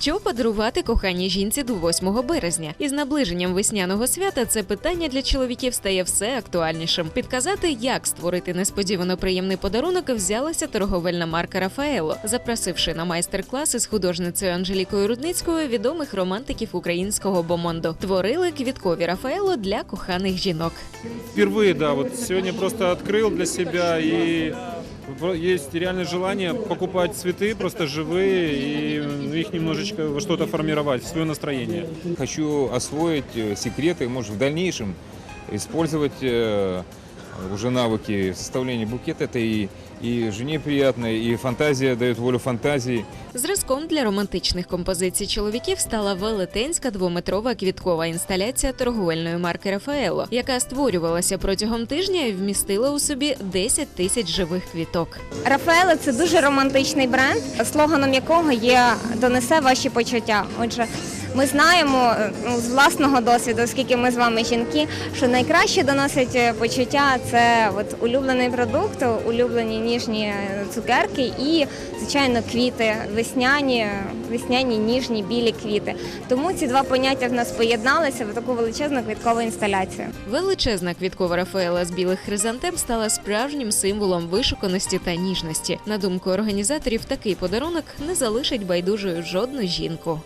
Що подарувати коханій жінці до 8 березня? Із наближенням весняного свята це питання для чоловіків стає все актуальнішим. Підказати, як створити несподівано приємний подарунок, взялася торговельна марка Рафаело, запросивши на майстер-класи з художницею Анжелікою Рудницькою відомих романтиків українського бомондо. Творили квіткові Рафаело для коханих жінок. Впервые, да, вот сегодня просто открыл для себя и есть реальное желание покупать цветы просто живые и их немножечко во что-то формировать, в свое настроение. Хочу освоить э, секреты, может, в дальнейшем использовать э, уже навыки составления букета. Это и, и жене приятно, и фантазия дает волю фантазии. Зразком для романтичних композицій чоловіків стала велетенська двометрова квіткова інсталяція торговельної марки Рафаело, яка створювалася протягом тижня і вмістила у собі 10 тисяч живих квіток. Рафаело це дуже романтичний бренд, слоганом якого є донесе ваші почуття. Отже, ми знаємо е, ну, з власного досвіду, оскільки ми з вами жінки, що найкраще доносить е, почуття це от улюблений продукт, улюблені ніжні е, цукерки і, звичайно, квіти, весняні, весняні ніжні білі квіти. Тому ці два поняття в нас поєдналися в таку величезну квіткову інсталяцію. Величезна квіткова Рафаела з білих хризантем стала справжнім символом вишуканості та ніжності. На думку організаторів, такий подарунок не залишить байдужою жодну жінку.